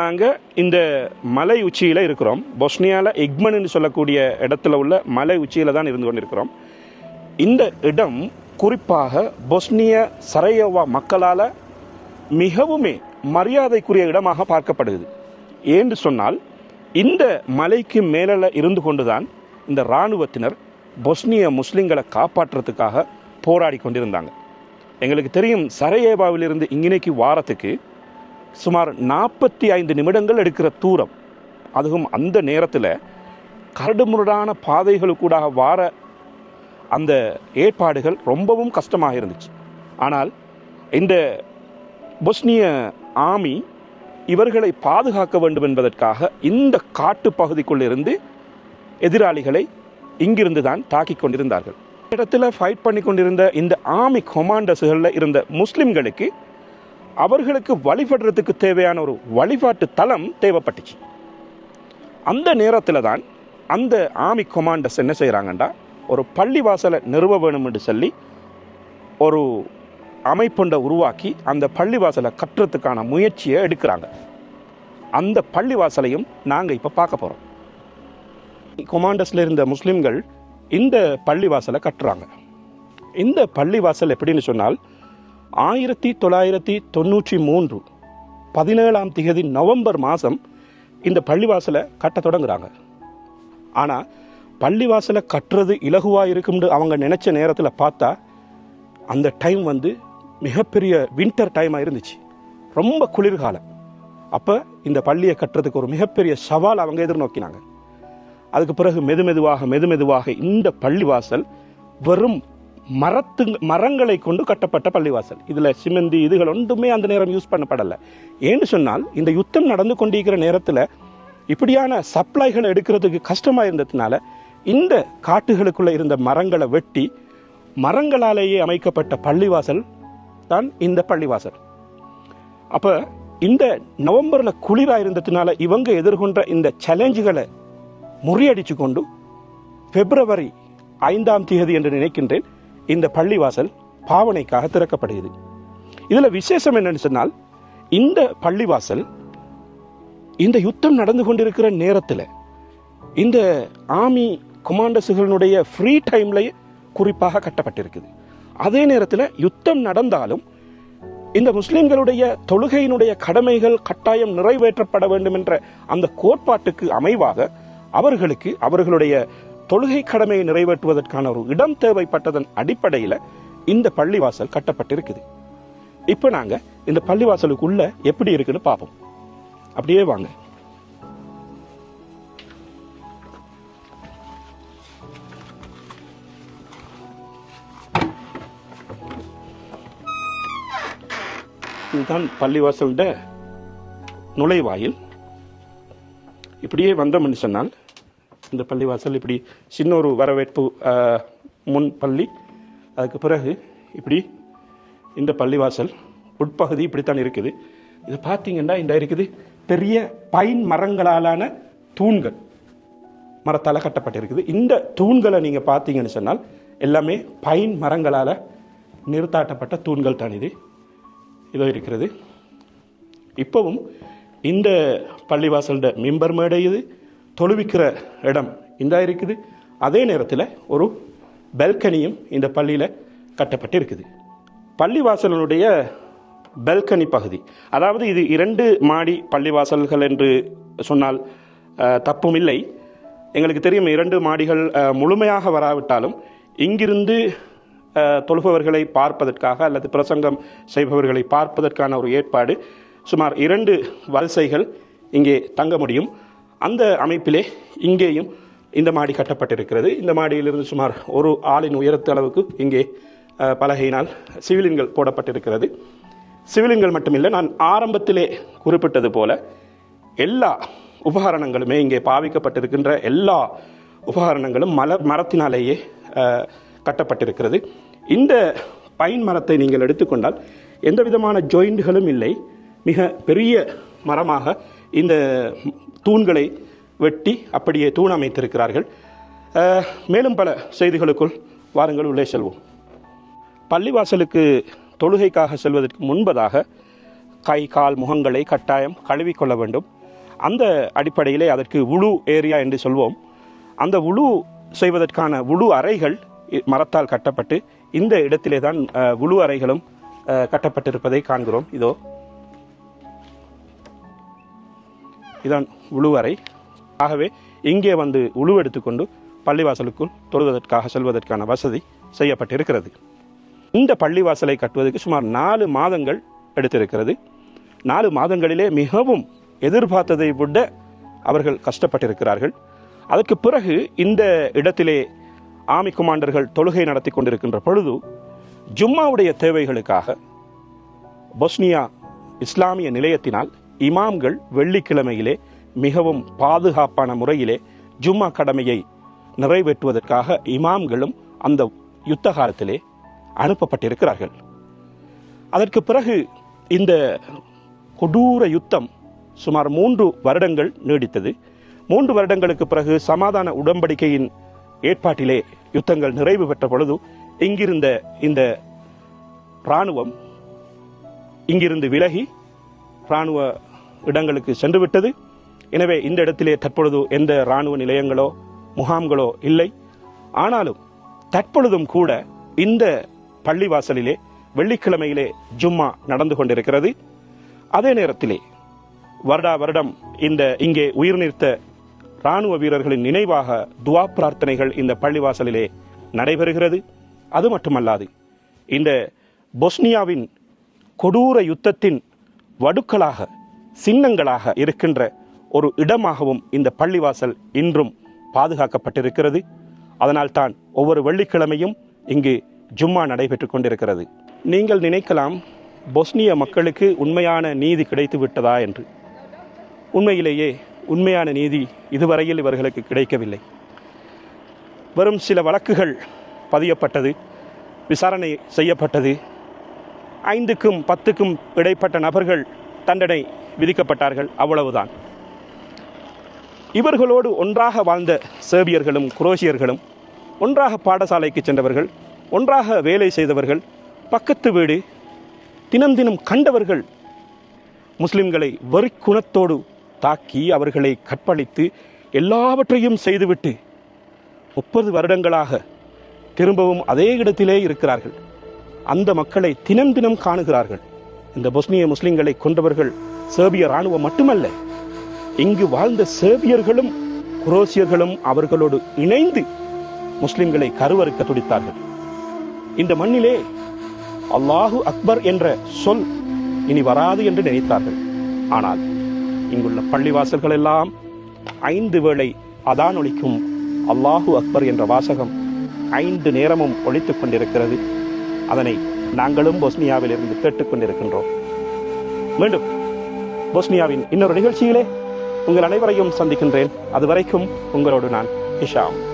நாங்கள் இந்த மலை உச்சியில் இருக்கிறோம். பொஸ்னியாவில் எக்மன்னு சொல்லக்கூடிய இடத்துல உள்ள மலை உச்சியில் தான் இருந்து கொண்டிருக்கிறோம். இந்த இடம் குறிப்பாக பொஸ்னிய சரையோவா மக்களால் மிகவுமே மரியாதைக்குரிய இடமாக பார்க்கப்படுகிறது. ஏன்னு சொன்னால் இந்த மலைக்கு மேலே இருந்து கொண்டு தான் இந்த இராணுவத்தினர் பொஸ்னிய முஸ்லிம்களை காப்பாற்றுறதுக்காக போராடி கொண்டிருந்தாங்க. எங்களுக்கு தெரியும் சரையேவாவிலிருந்து இங்கினைக்கு வாரத்துக்கு சுமார் நாற்பத்தி ஐந்து நிமிடங்கள் எடுக்கிற தூரம். அதுவும் அந்த நேரத்தில் கரடுமுரடான பாதைகளுக்கூடாக வார அந்த ஏற்பாடுகள் ரொம்பவும் கஷ்டமாக இருந்துச்சு. ஆனால் இந்த பொஸ்னிய ஆமி இவர்களை பாதுகாக்க வேண்டும் என்பதற்காக இந்த காட்டு பகுதிக்குள்ளிருந்து எதிராளிகளை இங்கிருந்து தான் தாக்கிக் கொண்டிருந்தார்கள். இடத்துல ஃபைட் பண்ணி கொண்டிருந்த இந்த ஆமி கொமாண்டர்ஸ்களில் இருந்த முஸ்லிம்களுக்கு அவர்களுக்கு வழிபடுறதுக்கு தேவையான ஒரு வழிபாட்டு தலம் தேவைப்பட்டுச்சு. அந்த நேரத்தில் தான் அந்த ஆமி கொமாண்டர்ஸ் என்ன செய்கிறாங்கண்டா ஒரு பள்ளிவாசலை நிறுவ வேணும் என்று சொல்லி ஒரு அமைப்புண்டை உருவாக்கி அந்த பள்ளிவாசலை கட்டுறதுக்கான முயற்சியை எடுக்கிறாங்க. அந்த பள்ளிவாசலையும் நாங்கள் இப்போ பார்க்க போகிறோம் கொமாண்டர்ஸில் இருந்த முஸ்லீம்கள் இந்த பள்ளிவாசலை கட்டுறாங்க. இந்த பள்ளிவாசல் எப்படின்னு சொன்னால் ஆயிரத்தி தொள்ளாயிரத்தி தொண்ணூற்றி மூன்று பதினேழாம் திகதி நவம்பர் மாதம் இந்த பள்ளிவாசலை கட்ட தொடங்குறாங்க. ஆனால் பள்ளிவாசலை கட்டுறது இலகுவாக இருக்கும்னு அவங்க நினச்ச நேரத்தில் பார்த்தா அந்த டைம் வந்து மிகப்பெரிய வின்டர் டைமாக இருந்துச்சு. ரொம்ப குளிர்காலம். அப்போ இந்த பள்ளியை கட்டுறதுக்கு ஒரு மிகப்பெரிய சவால் அவங்க எதிர்நோக்கினாங்க. அதுக்கு பிறகு மெதுமெதுவாக மெதுமெதுவாக இந்த பள்ளிவாசல் வெறும் மரத்து மரங்களை கொண்டு கட்டப்பட்ட பள்ளிவாசல். இதில் சிமெந்தி இதுகள் ஒன்றுமே அந்த நேரம் யூஸ் பண்ணப்படலை. ஏன்னு சொன்னால் இந்த யுத்தம் நடந்து கொண்டிருக்கிற நேரத்தில் இப்படியான சப்ளைகளை எடுக்கிறதுக்கு கஷ்டமாக இருந்ததுனால இந்த காட்டுகளுக்குள்ளே இருந்த மரங்களை வெட்டி மரங்களாலேயே அமைக்கப்பட்ட பள்ளிவாசல் தான் இந்த பள்ளிவாசல். அப்போ இந்த நவம்பரில் குளிராக இருந்ததுனால இவங்க எதிர்கொண்ட இந்த சேலஞ்சுகளை முறியடிச்சு கொண்டு பிப்ரவரி ஐந்தாம் தேதி என்று நினைக்கின்றேன் இந்த பள்ளிவாசல் பாவனைக்காக திறக்கப்படுகிறது. இதில் விசேஷம் என்னன்னு சொன்னால் இந்த பள்ளிவாசல் இந்த யுத்தம் நடந்து கொண்டிருக்கிற நேரத்தில் இந்த ஆமி கொமாண்டர்ஸுகளுடைய ஃப்ரீ டைம்ல குறிப்பாக கட்டப்பட்டிருக்குது. அதே நேரத்தில் யுத்தம் நடந்தாலும் இந்த முஸ்லிம்களுடைய தொழுகையினுடைய கடமைகள் கட்டாயம் நிறைவேற்றப்பட வேண்டும் என்ற அந்த கோட்பாட்டுக்கு அமைவாக அவர்களுக்கு அவர்களுடைய தொழுகை கடமையை நிறைவேற்றுவதற்கான ஒரு இடம் தேவைப்பட்டதன் அடிப்படையில் இந்த பள்ளிவாசல் கட்டப்பட்டிருக்குது. இப்போ நாங்க இந்த பள்ளிவாசலுக்குள்ள எப்படி இருக்குன்னு பார்ப்போம். அப்படியே வாங்க. இதுதான் பள்ளிவாசல்ட நுழைவாயில். இப்படியே வந்தோம்னு சொன்னால் இந்த பள்ளிவாசல் இப்படி சின்ன ஒரு வரவேற்பு முன் பள்ளி. அதுக்கு பிறகு இப்படி இந்த பள்ளிவாசல் உட்பகுதி இப்படித்தான் இருக்குது. இது பார்த்தீங்கன்னா இந்த இருக்குது பெரிய பைன் மரங்களாலான தூண்கள். மரத்தால் கட்டப்பட்டிருக்குது. இந்த தூண்களை நீங்கள் பார்த்தீங்கன்னு சொன்னால் எல்லாமே பைன் மரங்களால் நிறுத்தாட்டப்பட்ட தூண்கள் தான் இது. இதோ இருக்கிறது. இப்போவும் இந்த பள்ளிவாசல்ட மிம்பர் மேடை இது. தொழுவிக்கிற இடம் இந்த இருக்குது. அதே நேரத்தில் ஒரு பெல்கனியும் இந்த பள்ளியில் கட்டப்பட்டு இருக்குது பள்ளிவாசலுடைய பெல்கனி பகுதி. அதாவது இது இரண்டு மாடி பள்ளிவாசல்கள் என்று சொன்னால் தப்பும் இல்லை எங்களுக்கு தெரியும் இரண்டு மாடிகள் முழுமையாக வராவிட்டாலும் இங்கிருந்து தொழுபவர்களை பார்ப்பதற்காக அல்லது பிரசங்கம் செய்பவர்களை பார்ப்பதற்கான ஒரு ஏற்பாடு. சுமார் இரண்டு வரிசைகள் இங்கே தங்க முடியும். அந்த அமைப்பிலே இங்கேயும் இந்த மாடி கட்டப்பட்டிருக்கிறது. இந்த மாடியிலிருந்து சுமார் ஒரு ஆளின் உயரத்து அளவுக்கு இங்கே பலகையினால் சிவிலின்கள் போடப்பட்டிருக்கிறது. சிவிலின்கள் மட்டுமில்லை நான் ஆரம்பத்திலே குறிப்பிட்டது போல எல்லா உபகரணங்களுமே இங்கே பாவிக்கப்பட்டிருக்கின்ற எல்லா உபகரணங்களும் மல மரத்தினாலேயே கட்டப்பட்டிருக்கிறது. இந்த பைன் மரத்தை நீங்கள் எடுத்துக்கொண்டால் எந்த விதமான ஜாயிண்ட்களும் இல்லை. மிக பெரிய மரமாக இந்த தூண்களை வெட்டி அப்படியே தூண் அமைத்திருக்கிறார்கள். மேலும் பல செய்திகளுக்குள் வாருங்கள் உள்ளே செல்வோம். பள்ளிவாசலுக்கு தொழுகைக்காக செல்வதற்கு முன்பதாக கை கால் முகங்களை கட்டாயம் கழுவிக்கொள்ள வேண்டும். அந்த அடிப்படையிலே அதற்கு உழு ஏரியா என்று சொல்வோம். அந்த உழு செய்வதற்கான உழு அறைகள் இ- மரத்தால் கட்டப்பட்டு இந்த இடத்திலே தான் உழு அறைகளும் கட்டப்பட்டிருப்பதை காண்கிறோம். இதோ இதான் உழுவறை. ஆகவே இங்கே வந்து உழு எடுத்துக்கொண்டு பள்ளிவாசலுக்குள் தொழுவதற்காக செல்வதற்கான வசதி செய்யப்பட்டிருக்கிறது. இந்த பள்ளிவாசலை கட்டுவதற்கு சுமார் நாலு மாதங்கள் எடுத்திருக்கிறது. நாலு மாதங்களிலே மிகவும் எதிர்பார்த்ததை விட அவர்கள் கஷ்டப்பட்டிருக்கிறார்கள். அதற்கு பிறகு இந்த இடத்திலே ஆமி குமாண்டர்கள் தொழுகை நடத்தி கொண்டிருக்கின்ற பொழுது ஜும்மாவுடைய தேவைகளுக்காக பொஸ்னியா இஸ்லாமிய நிலையத்தினால் இமாம்கள் வெள்ளிக்கிழமையிலே மிகவும் பாதுகாப்பான முறையிலே ஜும்மா கடமையை நிறைவேற்றுவதற்காக இமாம்களும் அந்த யுத்த காலத்திலே அனுப்பப்பட்டிருக்கிறார்கள். அதற்கு பிறகு இந்த கொடூர யுத்தம் சுமார் மூன்று வருடங்கள் நீடித்தது. மூன்று வருடங்களுக்கு பிறகு சமாதான உடன்படிக்கையின் ஏற்பாட்டிலே யுத்தங்கள் நிறைவு பெற்ற பொழுது இங்கிருந்த இந்த இராணுவம் இங்கிருந்து விலகி இராணுவ இடங்களுக்கு சென்றுவிட்டது. எனவே இந்த இடத்திலே தற்பொழுது எந்த இராணுவ நிலையங்களோ முகாம்களோ இல்லை. ஆனாலும் தற்பொழுதும் கூட இந்த பள்ளிவாசலிலே வெள்ளிக்கிழமையிலே ஜும்மா நடந்து கொண்டிருக்கிறது. அதே நேரத்திலே வருடா வருடம் இந்த இங்கே உயிர் நிறுத்த ராணுவ வீரர்களின் நினைவாக துவா பிரார்த்தனைகள் இந்த பள்ளிவாசலிலே நடைபெறுகிறது. அது மட்டுமல்லாது இந்த பொஸ்னியாவின் கொடூர யுத்தத்தின் வடுக்களாக சின்னங்களாக இருக்கின்ற ஒரு இடமாகவும் இந்த பள்ளிவாசல் இன்றும் பாதுகாக்கப்பட்டிருக்கிறது. அதனால் தான் ஒவ்வொரு வெள்ளிக்கிழமையும் இங்கு ஜும்மா நடைபெற்றுக் கொண்டிருக்கிறது. நீங்கள் நினைக்கலாம் பொஸ்னிய மக்களுக்கு உண்மையான நீதி கிடைத்து விட்டதா என்று. உண்மையிலேயே உண்மையான நீதி இதுவரையில் இவர்களுக்கு கிடைக்கவில்லை. வெறும் சில வழக்குகள் பதியப்பட்டது விசாரணை செய்யப்பட்டது. ஐந்துக்கும் பத்துக்கும் இடைப்பட்ட நபர்கள் தண்டனை விதிக்கப்பட்டார்கள். அவ்வளவுதான். இவர்களோடு ஒன்றாக வாழ்ந்த சேர்பியர்களும் குரோஷியர்களும் ஒன்றாக பாடசாலைக்கு சென்றவர்கள் ஒன்றாக வேலை செய்தவர்கள் பக்கத்து வீடு தினம் தினம் கண்டவர்கள் முஸ்லிம்களை வரிக்குணத்தோடு தாக்கி அவர்களை கற்பழித்து எல்லாவற்றையும் செய்துவிட்டு முப்பது வருடங்களாக திரும்பவும் அதே இடத்திலே இருக்கிறார்கள். அந்த மக்களை தினம் தினம் காணுகிறார்கள். இந்த பொஸ்னிய முஸ்லிம்களை கொண்டவர்கள் சேர்பிய ராணுவம் மட்டுமல்ல இங்கு வாழ்ந்த சேர்பியர்களும் குரோசியர்களும் அவர்களோடு இணைந்து முஸ்லிம்களை கருவறுக்க துடித்தார்கள். இந்த மண்ணிலே அல்லாஹு அக்பர் என்ற சொல் இனி வராது என்று நினைத்தார்கள். ஆனால் இங்குள்ள பள்ளிவாசல்கள் எல்லாம் ஐந்து வேளை அதான் ஒழிக்கும் அல்லாஹு அக்பர் என்ற வாசகம் ஐந்து நேரமும் ஒழித்துக் கொண்டிருக்கிறது. அதனை நாங்களும் பொஸ்னியாவில் இருந்து கேட்டுக்கொண்டிருக்கின்றோம். மீண்டும் பொஸ்னியாவின் இன்னொரு நிகழ்ச்சியிலே உங்கள் அனைவரையும் சந்திக்கின்றேன். அதுவரைக்கும் உங்களோடு நான் இஷாம்.